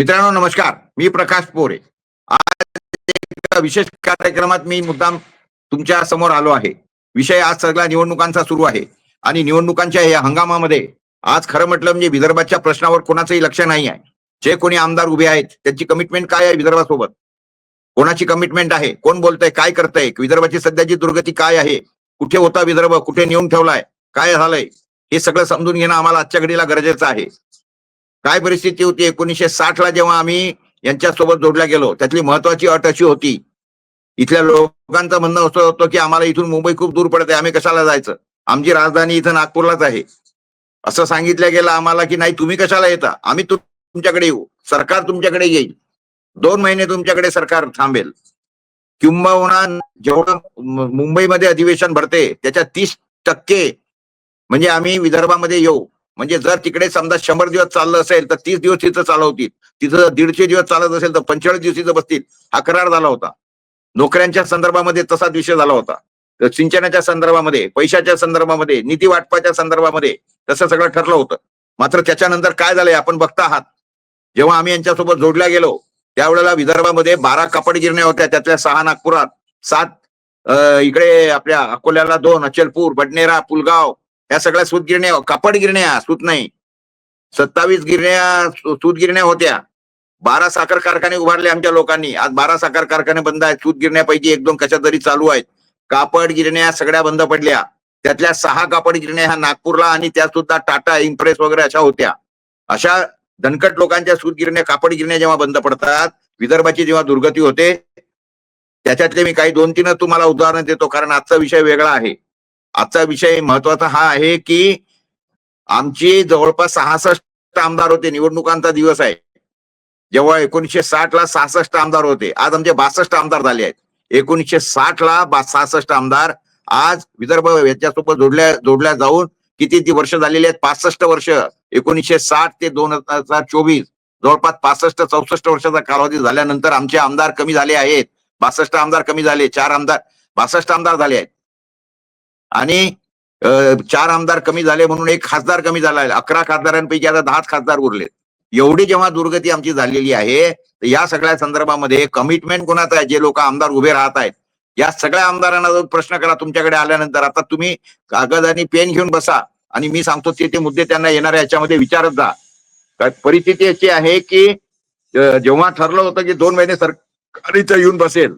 मित्रांनो नमस्कार. मी प्रकाश पोरे. आज एका विशेष कार्यक्रमात मी मुद्दाम तुमच्यासमोर आलो आहे. विषय आज सगळा निवडणुकांचा सुरू आहे. आणि निवडणुकांच्या या हंगामामध्ये आज खरं म्हटलं म्हणजे विदर्भाच्या प्रश्नावर कोणाचंही लक्ष नाही आहे. जे कोणी आमदार उभे आहेत त्यांची कमिटमेंट काय आहे विदर्भासोबत? कोणाची कमिटमेंट आहे? कोण बोलतंय? काय करतंय? विदर्भाची सध्याची दुर्गती काय आहे? कुठे होता विदर्भ? कुठे नेऊन ठेवलाय? काय झालंय? हे सगळं समजून घेणं आम्हाला आजच्या घडीला गरजेचं आहे. काय परिस्थिती होती? एकोणीसशे साठ ला जेव्हा आम्ही यांच्यासोबत जोडल्या गेलो त्यातली महत्वाची अट अशी होती इथल्या लोकांचं म्हणणं असं होतं की आम्हाला इथून मुंबई खूप दूर पडते आम्ही कशाला जायचं? आमची राजधानी इथं नागपूरलाच आहे. असं सांगितलं गेलं आम्हाला की नाही तुम्ही कशाला येता? आम्ही तुमच्याकडे येऊ. सरकार तुमच्याकडे येईल. दोन महिने तुमच्याकडे सरकार थांबेल. किंबहुना जेवढं मुंबईमध्ये अधिवेशन भरते त्याच्या तीस टक्के म्हणजे आम्ही विदर्भामध्ये येऊ. म्हणजे जर तिकडे समजा शंभर दिवस चाललं असेल तर तीस दिवस तिथं चालवतील. तिथं दीडशे दिवस चालत असेल तर पंचेचाळीस दिवस तिथं बसतील. हा करार झाला होता. नोकऱ्यांच्या संदर्भामध्ये तसाच विषय झाला होता. सिंचनाच्या संदर्भामध्ये पैशाच्या संदर्भामध्ये निधी वाटपाच्या संदर्भामध्ये तसं सगळं ठरलं होतं. मात्र त्याच्यानंतर काय झालंय आपण बघता आहात. जेव्हा आम्ही यांच्यासोबत जोडल्या गेलो त्यावेळेला विदर्भामध्ये बारा कापड गिरण्या होत्या. त्यातल्या सहा नागपुरात सात इकडे आपल्या अकोल्याला दोन अचलपूर बडनेरा पुलगाव या सगळ्या सूत गिरण्या कापड गिरण्या सूत नाही. सत्तावीस गिरण्या सूतगिरण्या सूत गिरण्या होत्या. बारा साखर कारखाने उभारले आमच्या लोकांनी. आज बारा साखर कारखाने बंद आहेत. सूत गिरण्यापैकी एक दोन कशा तरी चालू आहेत. कापड गिरण्या सगळ्या बंद पडल्या. त्यातल्या सहा कापड गिरण्या ह्या नागपूरला आणि त्या सुद्धा टाटा इम्प्रेस वगैरे अशा होत्या. अशा धनकट लोकांच्या सूत गिरण्या कापड गिरण्या जेव्हा बंद पडतात विदर्भाची जेव्हा दुर्गती होते त्याच्यातले मी काही दोन तीन तुम्हाला उदाहरण देतो कारण आजचा विषय वेगळा आहे. आजचा विषय महत्त्वाचा हा आहे की आमची जवळपास सहासष्ट आमदार होते. निवडणुकांचा दिवस आहे. जेव्हा एकोणीसशे साठ ला सहासष्ट आमदार होते. आज आमचे बासष्ट आमदार झाले आहेत. एकोणीसशे साठ ला सहासष्ट आमदार आज विदर्भ याच्यासोबत जोडल्या जोडल्या जाऊन किती ती वर्ष झालेली आहेत? पासष्ट वर्ष. एकोणीसशे साठ ते दोन हजार चोवीस. जवळपास पासष्ट चौसष्ट वर्षाचा कालावधी झाल्यानंतर आमचे आमदार कमी झाले आहेत. बासष्ट आमदार कमी झाले. चार आमदार बासष्ट आमदार झाले आहेत. आणि चार आमदार कमी झाले म्हणून एक खासदार कमी झाला. आहे अकरा खासदारांपैकी आता दहाच खासदार उरलेत. एवढी जेव्हा दुर्गती आमची झालेली आहे तर या सगळ्या संदर्भामध्ये कमिटमेंट कोणाचं आहे? जे लोक आमदार उभे राहत आहेत. या सगळ्या आमदारांना प्रश्न करा तुमच्याकडे आल्यानंतर आता तुम्ही कागद आणि पेन घेऊन बसा आणि मी सांगतो ते ते मुद्दे त्यांना येणाऱ्या याच्यामध्ये विचारत जा. परिस्थिती अशी आहे की जेव्हा ठरलं होतं की दोन महिने सरकार येऊन बसेल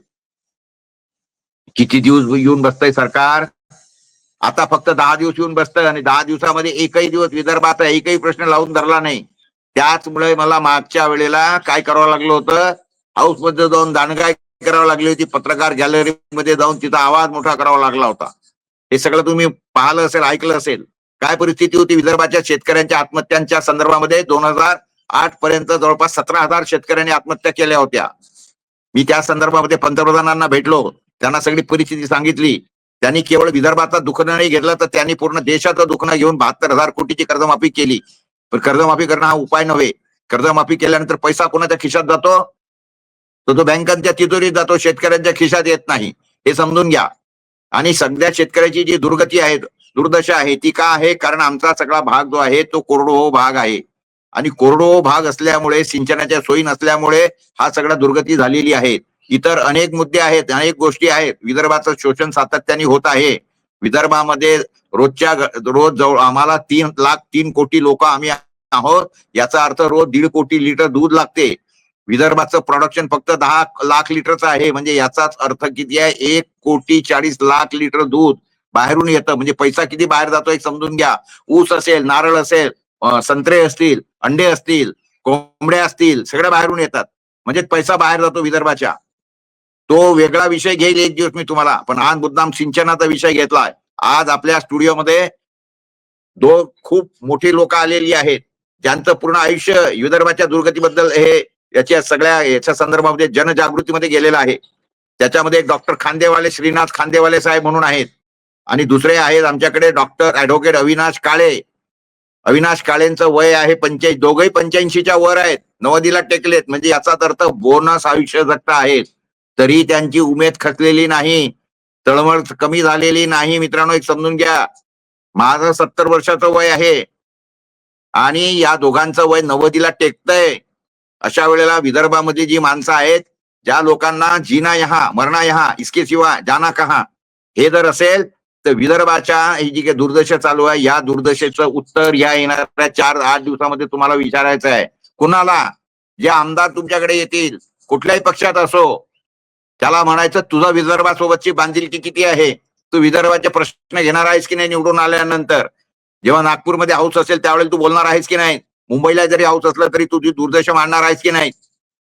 किती दिवस येऊन बसतंय सरकार? आता फक्त दहा दिवस येऊन बसतं आणि दहा दिवसामध्ये एकही दिवस विदर्भाचा एकही प्रश्न लावून धरला नाही. त्याचमुळे मला मागच्या वेळेला काय करावं लागलं होतं? हाऊसमध्ये जाऊन दाणगाय करावं लागली होती. पत्रकार गॅलरी मध्ये जाऊन तिचा आवाज मोठा करावा लागला होता. हे सगळं तुम्ही पाहिलं असेल ऐकलं असेल. काय परिस्थिती होती विदर्भाच्या शेतकऱ्यांच्या आत्महत्यांच्या संदर्भामध्ये? दोन हजार आठ पर्यंत जवळपास सतरा हजार शेतकऱ्यांनी आत्महत्या केल्या होत्या. मी त्या संदर्भामध्ये पंतप्रधानांना भेटलो. त्यांना सगळी परिस्थिती सांगितली. त्यांनी केवळ विदर्भाचा दुखणं नाही घेतलं तर त्यांनी पूर्ण देशाचं दुखणं घेऊन बहात्तर हजार कोटीची कर्जमाफी केली. पण कर्जमाफी करणं हा उपाय नव्हे. कर्जमाफी केल्यानंतर पैसा कोणाच्या खिशात जातो? तर तो बँकांच्या तिजोरीत जातो शेतकऱ्यांच्या खिशात येत नाही. हे समजून घ्या. आणि सध्या शेतकऱ्याची जी दुर्गती आहे दुर्दशा आहे ती का आहे? कारण आमचा सगळा भाग जो आहे तो कोरडो भाग आहे. आणि कोरडो भाग असल्यामुळे सिंचनाच्या सोयी नसल्यामुळे हा सगळा दुर्गती झालेली आहे. इतर अनेक मुद्दे आहेत अनेक गोष्टी आहेत. विदर्भाचं शोषण सातत्याने होत आहे. विदर्भामध्ये रोजच्या रोज जवळ आम्हाला तीन लाख तीन कोटी लोक आम्ही आहोत. याचा अर्थ रोज दीड कोटी लिटर दूध लागते. विदर्भाचं प्रोडक्शन फक्त दहा लाख लिटरचं आहे. म्हणजे याचाच अर्थ किती आहे? एक कोटी चाळीस लाख लिटर दूध बाहेरून येतं. म्हणजे पैसा किती बाहेर जातो एक समजून घ्या. ऊस असेल नारळ असेल संत्रे असतील अंडे असतील कोंबड्या असतील सगळ्या बाहेरून येतात. म्हणजे पैसा बाहेर जातो विदर्भाच्या. तो वेगळा विषय घेईल एक दिवस मी तुम्हाला. पण आज मुद्दाम सिंचनाचा विषय घेतलाय. आज आपल्या स्टुडिओमध्ये दोन खूप मोठी लोक आलेली आहेत. ज्यांचं पूर्ण आयुष्य विदर्भाच्या दुर्गतीबद्दल हे याच्या सगळ्या याच्या संदर्भामध्ये जनजागृतीमध्ये गेलेलं आहे. त्याच्यामध्ये एक डॉक्टर खांदेवाले श्रीनाथ खांदेवाले साहेब म्हणून आहेत. आणि दुसरे आहेत आमच्याकडे डॉक्टर ऍडव्होकेट अविनाश काळे. अविनाश काळेंचं वय आहे पंच्याऐंशी दोघही पंच्याऐंशीच्या वर आहेत. नवदीला टेकलेत. म्हणजे याचाच अर्थ बोनस आयुष्य जगता आहेत. तरी त्यांची उमेद खचलेली नाही. तळमळ कमी झालेली नाही. मित्रांनो एक समजून घ्या. माझं सत्तर वर्षाचं वय आहे. आणि या दोघांचं वय नव्वदीला टेकतंय. अशा वेळेला विदर्भामध्ये जी माणसं आहेत ज्या लोकांना जीना यहा मरणा यहा इसके सिवा जाना कहा हे जर असेल तर विदर्भाच्या ही जी काही दुर्दशा चालू आहे या दुर्दशेचं उत्तर या येणाऱ्या चार आठ दिवसामध्ये तुम्हाला विचारायचं आहे. कुणाला? जे आमदार तुमच्याकडे येतील. कुठल्याही पक्षात असो. त्याला म्हणायचं तुझा विदर्भासोबतची बांधिलकी किती आहे? तू विदर्भाचे प्रश्न घेणार आहेस की नाही निवडून आल्यानंतर? जेव्हा नागपूरमध्ये हाऊस असेल त्यावेळेला तू बोलणार आहेस की नाही? मुंबईला जरी हाऊस असलं तरी तुझी दुर्दशा मांडणार आहेस की नाही?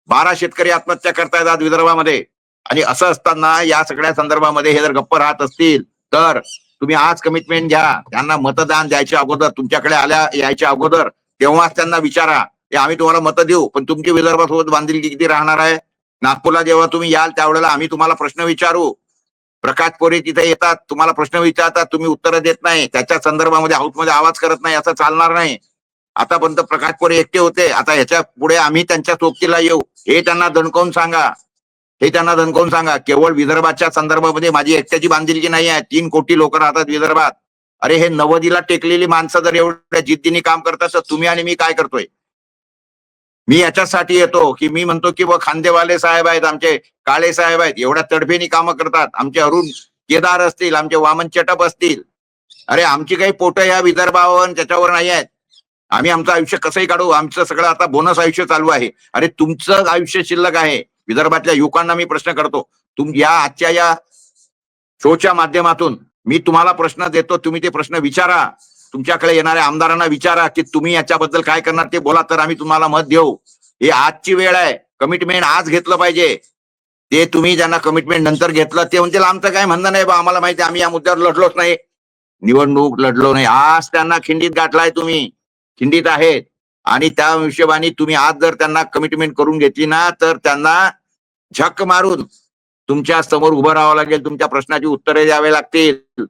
बारा शेतकरी आत्महत्या करतायत आज विदर्भामध्ये. आणि असं असताना या सगळ्या संदर्भामध्ये हे जर गप्प राहत असतील तर तुम्ही आज कमिटमेंट घ्या. त्यांना मतदान द्यायच्या अगोदर तुमच्याकडे आल्या यायच्या अगोदर तेव्हाच त्यांना विचारा. की आम्ही तुम्हाला मतं देऊ पण तुमची विदर्भासोबत बांधिलकी किती राहणार आहे? नागपूरला जेव्हा तुम्ही याल त्यावेळेला आम्ही तुम्हाला प्रश्न विचारू. प्रकाश पोरे तिथे येतात तुम्हाला प्रश्न विचारतात तुम्ही उत्तर देत नाही. त्याच्या संदर्भामध्ये हाऊसमध्ये आवाज करत नाही असं चालणार नाही. आतापर्यंत प्रकाश पोरे एकटे होते. आता ह्याच्या पुढे आम्ही त्यांच्या सोबतीला येऊ. हे त्यांना दणकवून सांगा. हे त्यांना दणकवून सांगा. केवळ विदर्भाच्या संदर्भामध्ये माझी एकट्याची बांधिलकी नाही आहे. तीन कोटी लोक राहतात विदर्भात. अरे हे नवदीला टेकलेली माणसं जर एवढ्या जिद्दीने काम करतात तर तुम्ही आणि मी काय करतोय? मी याच्यासाठी येतो की मी म्हणतो की व खांदेवाले साहेब आहेत आमचे काळे साहेब आहेत एवढ्या तडफेनी कामं करतात. आमचे अरुण केदार असतील आमचे वामन चटप असतील. अरे आमची काही पोट या विदर्भावर त्याच्यावर नाही आहेत. आम्ही आमचं आयुष्य कसंही काढू आमचं सगळं आता बोनस आयुष्य चालू आहे. अरे तुमचं आयुष्य शिल्लक आहे. विदर्भातल्या युवकांना मी प्रश्न करतो तुम या आजच्या या शोच्या माध्यमातून मी तुम्हाला प्रश्न देतो तुम्ही ते प्रश्न विचारा. तुमच्याकडे येणाऱ्या आमदारांना विचारा की तुम्ही याच्याबद्दल काय करणार ते बोला तर आम्ही तुम्हाला मत देऊ. हे आजची वेळ आहे. कमिटमेंट आज घेतलं पाहिजे. ते तुम्ही ज्यांना कमिटमेंट नंतर घेतलं ते म्हणजे आमचं काय म्हणणं नाही बा आम्हाला माहिती आम्ही या मुद्द्यावर लढलोच नाही. निवडणूक लढलो नाही. आज त्यांना खिंडीत गाठलाय तुम्ही. खिंडीत आहेत. आणि त्या हिशोबाने तुम्ही आज जर त्यांना कमिटमेंट करून घेतली ना तर त्यांना झक मारून तुमच्यासमोर उभं राहावं लागेल. तुमच्या प्रश्नाची उत्तरे द्यावे लागतील.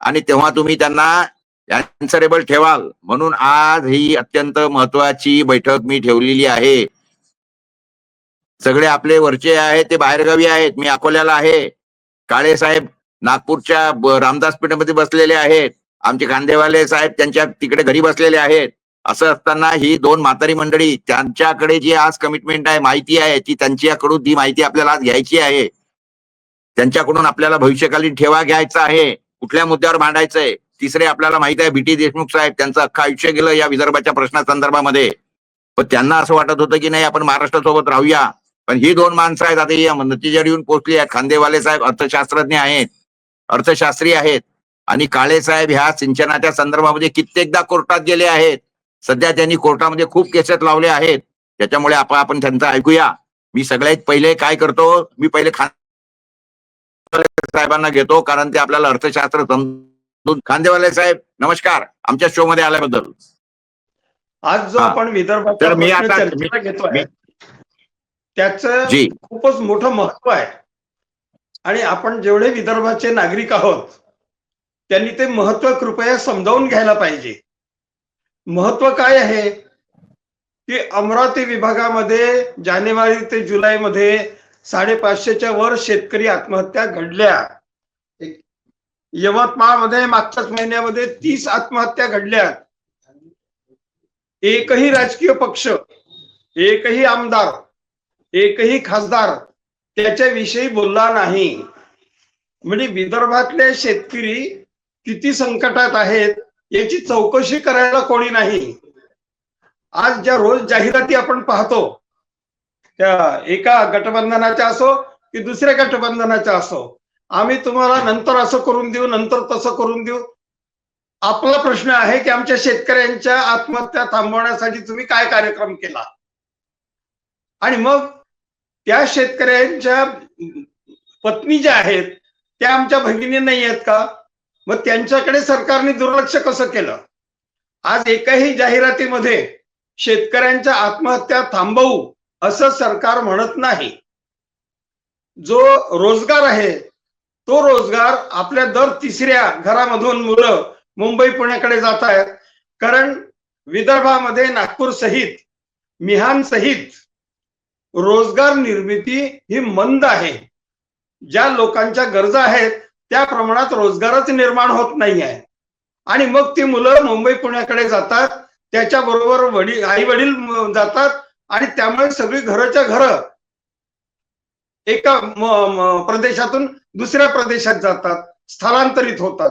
आणि तेव्हा तुम्ही त्यांना अन्सरेबल ठेवाल. म्हणून आज ही अत्यंत महत्वाची बैठक मी ठेवलेली आहे. सगळे आपले वरचे आहेत ते बाहेरगावी आहेत मी अकोल्याला आहे. काळे साहेब नागपूरच्या रामदास पेठेमध्ये बसलेले आहेत. आमचे कांदेवाले साहेब त्यांच्या तिकडे घरी बसलेले आहेत. असं असताना ही दोन म्हातारी मंडळी त्यांच्याकडे जी आज कमिटमेंट आहे माहिती आहे ती त्यांच्याकडून ती माहिती आपल्याला आज घ्यायची आहे. त्यांच्याकडून आपल्याला भविष्यकालीन ठेवा घ्यायचा आहे. कुठल्या मुद्द्यावर मांडायचंय तिसरे आपल्याला माहीत आहे बीटी देशमुख साहेब त्यांचं अख्खं आयुष्य गेलं या विदर्भाच्या प्रश्नासंदर्भामध्ये पण त्यांना असं वाटत होतं की नाही आपण महाराष्ट्रासोबत राहूया. पण ही दोन माणसं आहेत आता या नतीजेड येऊन पोहोचली आहेत. खांदेवाले साहेब अर्थशास्त्रज्ञ आहेत अर्थशास्त्री आहेत. आणि काळे साहेब ह्या सिंचनाच्या संदर्भामध्ये कित्येकदा कोर्टात गेले आहेत. सध्या त्यांनी कोर्टामध्ये खूप केसेस लावले आहेत. त्याच्यामुळे आपण आपण त्यांचं ऐकूया. मी सगळ्यात पहिले काय करतो मी पहिले खान साहेबांना घेतो कारण ते आपल्याला अर्थशास्त्र समजून खांदेवाले साहेब नमस्कार. आमच्या शो मध्ये आल्याबद्दल. आज जो. आपण घेतोय मी- त्याचं खूपच मोठं महत्त्व आहे. आणि आपण जेवढे विदर्भाचे नागरिक आहोत त्यांनी ते महत्त्व कृपया समजावून घ्यायला पाहिजे. महत्त्व काय आहे? की अमरावती विभागामध्ये जानेवारी ते जुलैमध्ये साडेपाचशेच्या वर शेतकरी आत्महत्या घडल्या. यवतमाळमध्ये मागच्याच महिन्यामध्ये तीस आत्महत्या घडल्या एकही राजकीय पक्ष एकही आमदार एकही खासदार त्याच्याविषयी बोलला नाही. म्हणजे विदर्भातले शेतकरी किती संकटात आहेत याची चौकशी करायला कोणी नाही. आज ज्या रोज जाहिराती आपण पाहतो त्या एका गटबंधनाच्या असो की दुसऱ्या गटबंधनाच्या असो आम्ही तुम्हाला नंतर असं करून देऊ नंतर तसं करून देऊ. आपला प्रश्न आहे की आमच्या शेतकऱ्यांच्या आत्महत्या थांबवण्यासाठी तुम्ही काय कार्यक्रम केला? आणि मग त्या शेतकऱ्यांच्या पत्नी ज्या आहेत त्या आमच्या भगिनी नाही आहेत का? मग त्यांच्याकडे सरकारने दुर्लक्ष कसं केलं? आज एकाही जाहिरातीमध्ये शेतकऱ्यांच्या आत्महत्या थांबवू असं सरकार म्हणत नाही. जो रोजगार आहे तो रोजगार आपल्या दर तिसऱ्या घरामधून मुलं मुंबई पुण्याकडे जात आहेत. कारण विदर्भामध्ये नागपूर सहित मिहान सहित रोजगार निर्मिती ही मंद आहे. ज्या लोकांच्या गरजा आहेत त्या प्रमाणात रोजगारच निर्माण होत नाही आहे. आणि मग ती मुलं मुंबई पुण्याकडे जातात त्याच्याबरोबर वडील आई वडील जातात आणि त्यामुळे सगळी घराच्या घर एका प्रदेशातून दुसऱ्या प्रदेशात जातात स्थलांतरित होतात.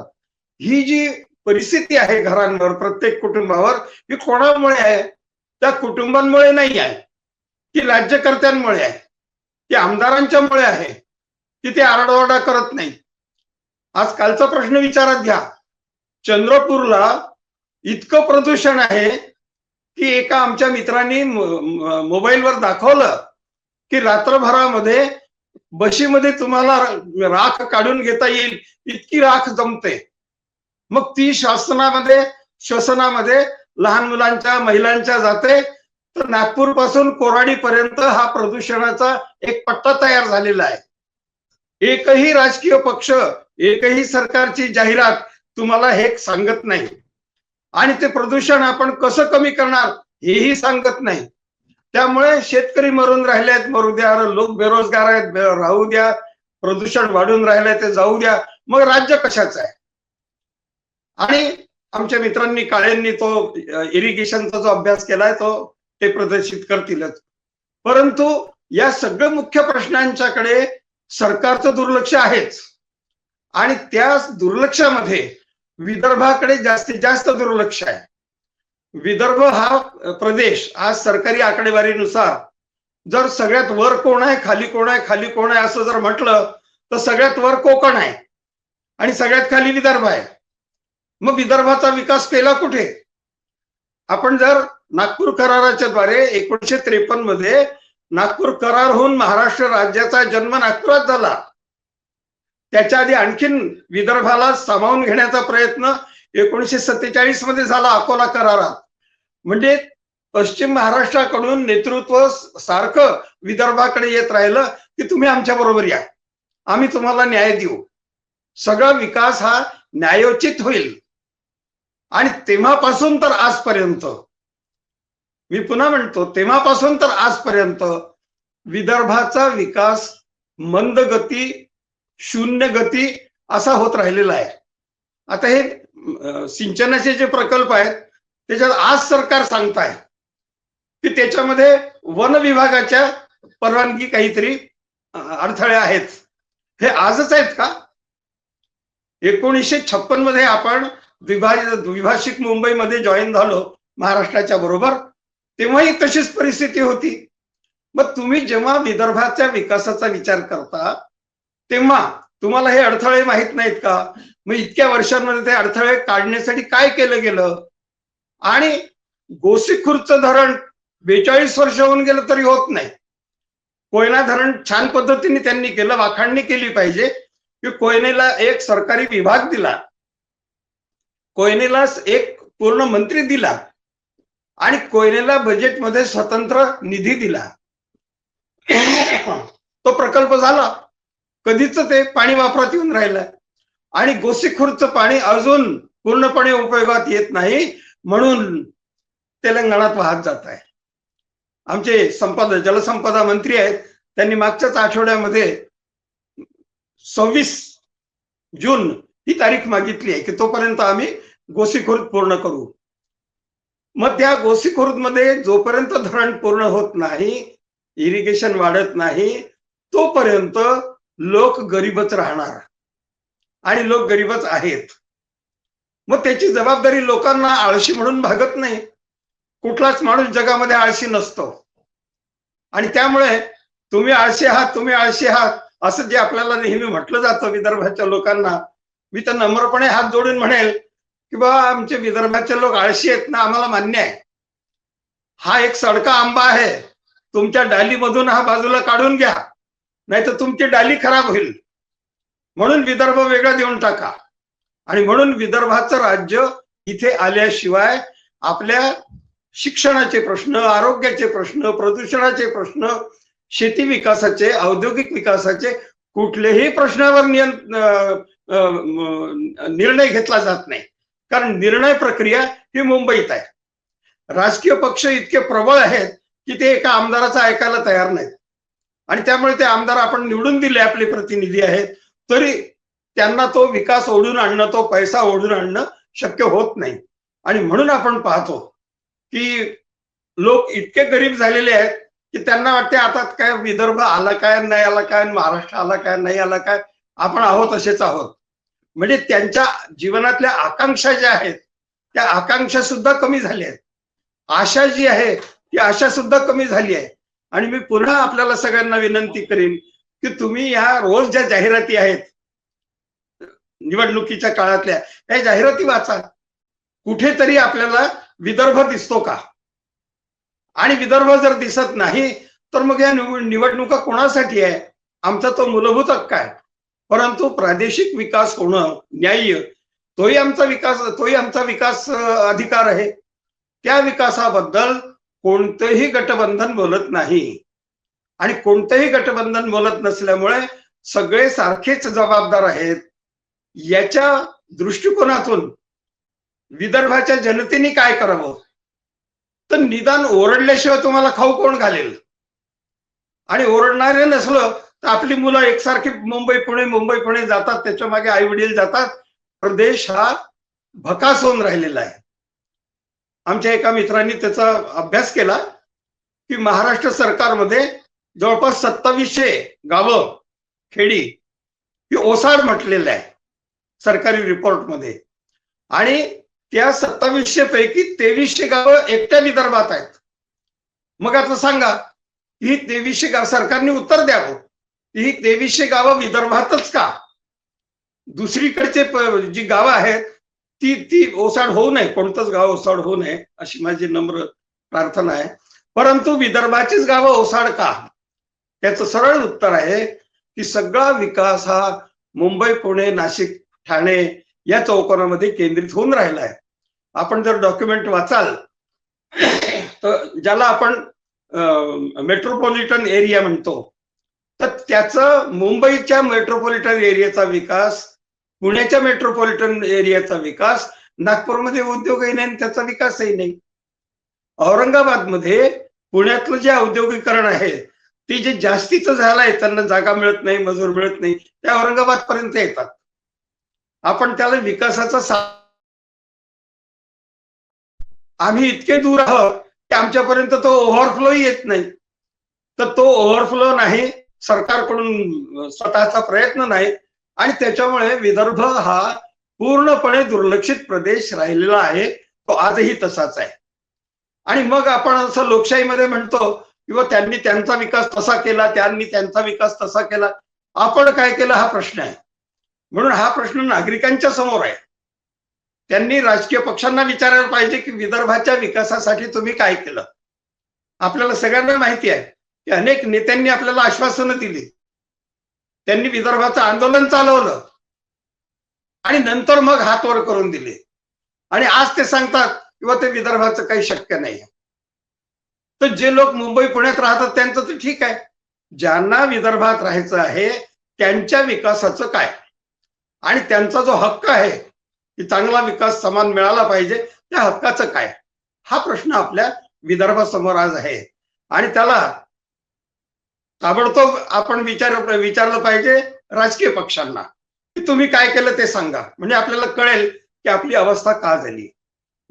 ही जी परिस्थिती आहे घरांवर प्रत्येक कुटुंबावर ही कोणामुळे आहे? त्या कुटुंबांमुळे नाही आहे. ती राज्यकर्त्यांमुळे आहे. ती आमदारांच्यामुळे आहे. की ते आरडाओरडा करत नाही. आज कालचा प्रश्न विचारात घ्या. चंद्रपूरला इतकं प्रदूषण आहे की एका आमच्या मित्रांनी मोबाईलवर दाखवलं की रात्रभरामध्ये बशीमध्ये तुम्हाला राख काढून घेता येईल इतकी राख जमते. मग ती शासनामध्ये श्वसनामध्ये लहान मुलांच्या महिलांच्या जाते. तर नागपूरपासून कोराडी पर्यंत हा प्रदूषणाचा एक पट्टा तयार झालेला आहे. एकही राजकीय पक्ष एकही सरकारची जाहिरात तुम्हाला हे सांगत नाही. आणि ते प्रदूषण आपण कसं कमी करणार हेही सांगत नाही. त्यामुळे शेतकरी मरून राहिले आहेत मरू द्या. लोक बेरोजगार आहेत राहू द्या. प्रदूषण वाढून राहिले ते जाऊ द्या. मग राज्य कशाचं आहे? आणि आमच्या मित्रांनी काळेंनी तो इरिगेशनचा जो अभ्यास केलाय तो ते प्रदर्शित करतीलच. परंतु या सगळ्या मुख्य प्रश्नांच्याकडे सरकारचं दुर्लक्ष आहेच. आणि त्या दुर्लक्षामध्ये विदर्भाकडे जास्तीत जास्त दुर्लक्ष आहे. विदर्भ हा प्रदेश आज सरकारी आकडेवारीनुसार जर सगळ्यात वर कोण आहे खाली कोण आहे खाली कोण आहे असं जर म्हटलं तर सगळ्यात वर कोकण आहे आणि सगळ्यात खाली विदर्भ आहे. मग विदर्भाचा विकास केला कुठे? आपण जर नागपूर कराराच्या द्वारे एकोणीशे त्रेपन्नमध्ये नागपूर करार होऊन महाराष्ट्र राज्याचा जन्म नागपुरात झाला त्याच्या आधी आणखीन विदर्भाला सामावून घेण्याचा प्रयत्न एकोणीशे सत्तेचाळीसमध्ये झाला अकोला करारात. म्हणजे पश्चिम महाराष्ट्राकडून नेतृत्व सारखं विदर्भाकडे येत राहिलं की तुम्ही आमच्या बरोबर या. आम्ही तुम्हाला न्याय देऊ. सगळा विकास हा न्यायोचित होईल. आणि तेव्हापासून तर आजपर्यंत मी पुन्हा म्हणतो तेव्हापासून तर आजपर्यंत विदर्भाचा विकास मंद गती शून्य गती असा होत राहिलेला आहे. आता हे सिंचनाचे जे प्रकल्प आहेत त्याच्यात आज सरकार सांगताय की त्याच्यामध्ये वन विभागाच्या परवानगी काहीतरी अडथळे आहेत. हे आजच आहेत का? एकोणीसशे छप्पनमध्ये आपण विभाजित द्विभाषिक मुंबईमध्ये जॉईन झालो महाराष्ट्राच्या बरोबर. तेव्हाही तशीच परिस्थिती होती. मग तुम्ही जेव्हा विदर्भाच्या विकासाचा विचार करता तेव्हा तुम्हाला हे अडथळे माहीत नाहीत का? मग इतक्या वर्षांमध्ये ते अडथळे काढण्यासाठी काय केलं गेलं? आणि गोसीखुर्दचं धरण बेचाळीस वर्ष होऊन गेलं तरी होत नाही. कोयना धरण छान पद्धतीने त्यांनी केलं वाखाणणी केली पाहिजे की कोयनेला एक सरकारी विभाग दिला. कोयनेला एक पूर्ण मंत्री दिला आणि कोयनेला बजेटमध्ये स्वतंत्र निधी दिला. तो प्रकल्प झाला. कधीच ते पाणी वापरात येऊन राहिलं. आणि गोसीखुर्दचं पाणी अजून पूर्णपणे उपयोगात येत नाही. म्हणून तेलंगणात वाहत जात आहे. आमचे संपदा जलसंपदा मंत्री आहेत. त्यांनी मागच्याच आठवड्यामध्ये सव्वीस जून ही तारीख मागितली आहे की तोपर्यंत आम्ही गोसीखुर्द पूर्ण करू. मग त्या गोसीखुर्दमध्ये जोपर्यंत धरण पूर्ण होत नाही इरिगेशन वाढत नाही तोपर्यंत लोक गरीबच राहणार. आणि लोक गरीबच आहेत. मग त्याची जबाबदारी लोकांना आळशी म्हणून भागत नाही. कुठलाच माणूस जगामध्ये आळशी नसतो. आणि त्यामुळे तुम्ही आळशी आहात तुम्ही आळशी आहात असं जे आपल्याला नेहमी म्हटलं जातं विदर्भाच्या लोकांना मी तर नम्रपणे हात जोडून म्हणेल की बा आमचे विदर्भाचे लोक आळशी आहेत ना आम्हाला मान्य आहे. हा एक सडका आंबा आहे. तुमच्या डालीमधून हा बाजूला काढून घ्या. नाही तर तुमची डाली खराब होईल. म्हणून विदर्भ वेगळा देऊन टाका. आणि म्हणून विदर्भाचं राज्य इथे आल्याशिवाय आपल्या शिक्षणाचे प्रश्न आरोग्याचे प्रश्न प्रदूषणाचे प्रश्न शेती विकासाचे औद्योगिक विकासाचे कुठलेही प्रश्नावर नियं- निर्णय घेतला जात नाही. कारण निर्णय प्रक्रिया ही मुंबईत आहे. राजकीय पक्ष इतके प्रबळ आहेत की ते एका आमदाराचं ऐकायला तयार नाहीत. आणि त्यामुळे ते आमदार आपण निवडून दिले आपले प्रतिनिधी आहेत तरी त्यांना तो विकास ओढून आणणं तो पैसा ओढून आणणं शक्य होत नाही. आणि म्हणून आपण पाहतो की लोक इतके गरीब झालेले आहेत की त्यांना वाटते आता काय विदर्भ आला काय नाही आला काय महाराष्ट्र आला काय नाही आला काय आपण आहोत असेच आहोत. म्हणजे त्यांच्या जीवनातल्या आकांक्षा ज्या आहेत त्या आकांक्षा सुद्धा कमी झाल्या आहेत. आशा जी आहे ती आशा सुद्धा कमी झाली आहे. आणि मी पुन्हा आपल्याला सगळ्यांना विनंती करीन की तुम्ही ह्या रोज ज्या जाहिराती आहेत निवडणुकीच्या काळातल्या. त्या जाहिराती वाचा. कुठेतरी आपल्याला विदर्भ दिसतो का? आणि विदर्भ जर दिसत नाही तर मग या निवडणुका कोणासाठी आहे? आमचा तो मूलभूत हक्क आहे. परंतु प्रादेशिक विकास होणं न्याय्य तोही आमचा विकास तोही आमचा विकास अधिकार आहे. त्या विकासाबद्दल कोणतंही गटबंधन बोलत नाही. आणि कोणतंही गटबंधन बोलत नसल्यामुळे सगळे सारखेच जबाबदार आहेत. याच्या दृष्टिकोनातून विदर्भाच्या जनतेने काय करावं? तर निदान ओरडल्याशिवाय तुम्हाला खाऊ कोण घालेल? आणि ओरडणारे नसलं तर आपली मुलं एकसारखी मुंबई पुणे मुंबई पुणे जातात त्याच्यामागे आई वडील जातात. प्रदेश हा भकास होऊन राहिलेला आहे. आमच्या एका मित्रांनी त्याचा अभ्यास केला की महाराष्ट्र सरकारमध्ये जवळपास सत्तावीसशे गावं खेडी ही ओसाड म्हटलेलं आहे. सरकारी रिपोर्टमध्ये. आणि त्या सत्तावीसशे पैकी तेवीसशे गावं एकट्या विदर्भात आहेत. मग आता सांगा ही तेवीसशे गाव सरकारने उत्तर द्यावं? ही तेवीसशे गावं विदर्भातच का? दुसरीकडचे जी गावं आहेत ती ती ओसाड होऊ नये कोणतंच गाव ओसाड होऊ नये अशी माझी नम्र प्रार्थना आहे. परंतु विदर्भाचीच गावं ओसाड का? त्याचं सरळ उत्तर आहे की सगळा विकास हा मुंबई पुणे नाशिक ठाणे या चौकोनामध्ये केंद्रित होऊन राहिला आहे. आपण जर डॉक्युमेंट वाचाल तर ज्याला आपण मेट्रोपॉलिटन एरिया म्हणतो तर त्याचं मुंबईच्या मेट्रोपॉलिटन एरियाचा विकास पुण्याच्या मेट्रोपॉलिटन एरियाचा विकास नागपूरमध्ये उद्योगही नाही आणि त्याचा विकासही नाही. औरंगाबादमध्ये पुण्यातलं जे औद्योगिकरण आहे ते जे जास्तीचं झालंय त्यांना जागा मिळत नाही मजूर मिळत नाही त्या औरंगाबाद पर्यंत येतात. आपण त्याला विकासाचा सा आम्ही इतके दूर आहोत की आमच्यापर्यंत तो ओव्हरफ्लो येत नाही. तर तो ओव्हरफ्लो नाही सरकारकडून स्वतःचा प्रयत्न नाही आणि त्याच्यामुळे विदर्भ हा पूर्णपणे दुर्लक्षित प्रदेश राहिलेला आहे. तो आजही तसाच आहे. आणि मग आपण असं लोकशाहीमध्ये म्हणतो किंवा त्यांनी त्यांचा विकास तसा केला त्यांनी त्यांचा विकास तसा केला. आपण काय केलं हा प्रश्न आहे. म्हणून हा प्रश्न नागरिकांच्या समोर आहे. त्यांनी राजकीय पक्षांना विचारायला पाहिजे की विदर्भाच्या विकासासाठी तुम्ही काय केलं? आपल्याला सगळ्यांना माहिती आहे की अनेक नेत्यांनी आपल्याला आश्वासनं दिली. त्यांनी विदर्भाचं आंदोलन चालवलं. आणि नंतर मग हात वर करून दिले. आणि आज ते सांगतात किंवा ते विदर्भाचं काही शक्य नाही तर जे लोक मुंबई पुण्यात राहतात त्यांचं तर ठीक आहे. ज्यांना विदर्भात राहायचं आहे त्यांच्या विकासाचं काय? आणि त्यांचा जो हक्क आहे की चांगला विकास समान मिळाला पाहिजे त्या हक्काचं काय? हा प्रश्न आपल्या विदर्भासमोर आज आहे. आणि त्याला ताबडतोब आपण विचार विचारलं पाहिजे राजकीय पक्षांना की तुम्ही काय केलं ते सांगा. म्हणजे आपल्याला कळेल की आपली अवस्था का झाली.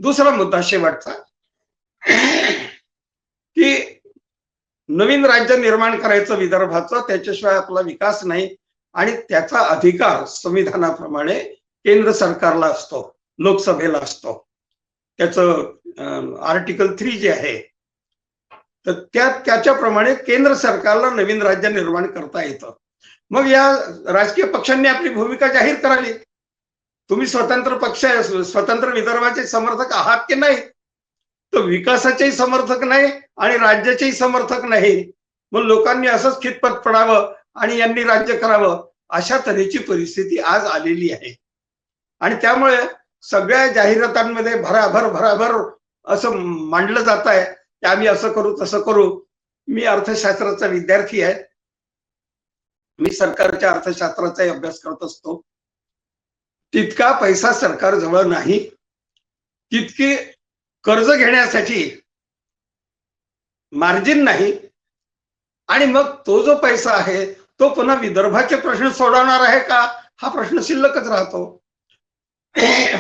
दुसरा मुद्दा शेवटचा की नवीन राज्य निर्माण करायचं विदर्भाचं त्याच्याशिवाय आपला विकास नाही. आणि त्याचा अधिकार संविधानाप्रमाणे केंद्र सरकारला असतो लोकसभेला असतो. त्याचं आर्टिकल थ्री जे आहे तर त्या त्याच्याप्रमाणे केंद्र सरकारला नवीन राज्य निर्माण करता येतं. मग या राजकीय पक्षांनी आपली भूमिका जाहीर करावी. तुम्ही स्वतंत्र पक्ष स्वतंत्र विदर्भाचे समर्थक आहात की नाही? तर विकासाचेही समर्थक नाही आणि राज्याचेही समर्थक नाही. मग लोकांनी असंच खितपत पडावं. आणि यांनी राज्य करावं अशा तऱ्हेची परिस्थिती आज आलेली आहे. आणि त्यामुळे सगळ्या जाहिरातांमध्ये भराभर भराभर असं मांडलं जात आहे की आम्ही असं करू तसं करू. मी अर्थशास्त्राचा विद्यार्थी आहे. मी सरकारच्या अर्थशास्त्राचाही अभ्यास करत असतो. तितका पैसा सरकार जवळ नाही. तितकी कर्ज घेण्यासाठी मार्जिन नाही. आणि मग तो जो पैसा आहे तो पुन्हा विदर्भाचे प्रश्न सोडवणार आहे का? हा प्रश्न शिल्लकच राहतो.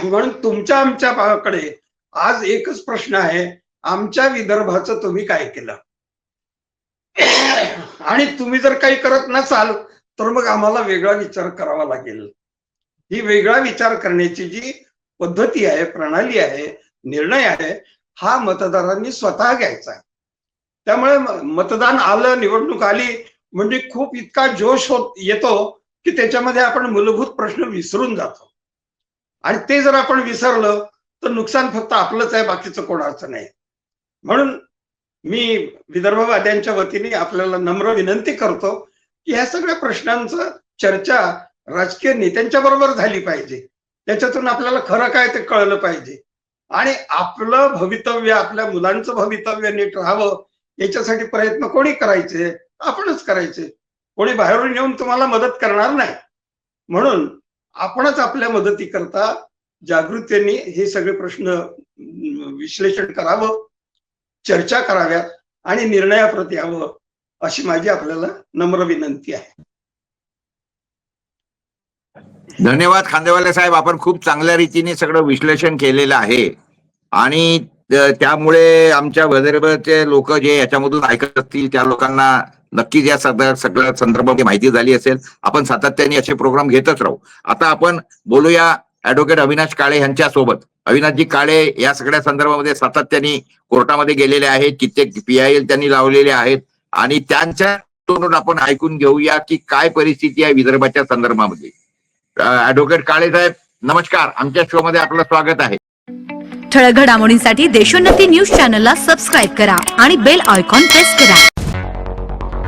म्हणून तुमच्या आमच्याकडे आज एकच प्रश्न आहे. आमच्या विदर्भाचं तुम्ही काय केलं? आणि तुम्ही जर काही करत नसाल तर मग आम्हाला वेगळा विचार करावा लागेल. ही वेगळा विचार करण्याची जी पद्धती आहे प्रणाली आहे निर्णय आहे हा मतदारांनी स्वतः घ्यायचा आहे. त्यामुळे मतदान आलं निवडणूक आली म्हणजे खूप इतका जोश होत येतो की त्याच्यामध्ये आपण मूलभूत प्रश्न विसरून जातो. आणि ते जर आपण विसरलं तर नुकसान फक्त आपलंच आहे बाकीचं कोणाचं नाही. म्हणून मी विदर्भवाद्यांच्या वतीने आपल्याला नम्र विनंती करतो की ह्या सगळ्या प्रश्नांचं चर्चा राजकीय नेत्यांच्या बरोबर झाली पाहिजे. त्याच्यातून आपल्याला खरं काय ते कळलं पाहिजे. आणि आपलं भवितव्य आपल्या मुलांचं भवितव्य नीट राहावं याच्यासाठी प्रयत्न कोणी करायचे? आपणच करायचे. कोणी बाहेरून येऊन तुम्हाला मदत करणार नाही. म्हणून आपणच आपल्या मदती करता जागृतीने हे सगळे प्रश्न विश्लेषण करावं चर्चा कराव्यात आणि निर्णयाप्रत यावं अशी माझी आपल्याला नम्र विनंती आहे. धन्यवाद खांदेवाले साहेब. आपण खूप चांगल्या रीतीने सगळं विश्लेषण केलेलं आहे. आणि त्यामुळे आमच्या विदर्भाचे लोक जे याच्यामधून ऐकत असतील त्या लोकांना नक्कीच या सगळ्या सगळ्या संदर्भामध्ये माहिती झाली असेल. आपण सातत्याने असे प्रोग्राम घेतच राहू. आता आपण बोलूया ऍडव्होकेट अविनाश काळे यांच्या सोबत अविनाशजी काळे या सगळ्या संदर्भामध्ये सातत्याने कोर्टामध्ये गेलेले आहेत. कित्येक पी आय एल त्यांनी लावलेले आहेत. आणि त्यांच्या तोंडून आपण ऐकून घेऊया की काय परिस्थिती आहे विदर्भाच्या संदर्भामध्ये. ऍडव्होकेट काळे साहेब नमस्कार. आमच्या शो मध्ये आपलं स्वागत आहे. ठळक घडामोडींसाठी देशोन्नती न्यूज चॅनलला सबस्क्राईब करा आणि बेल आयकॉन प्रेस करा.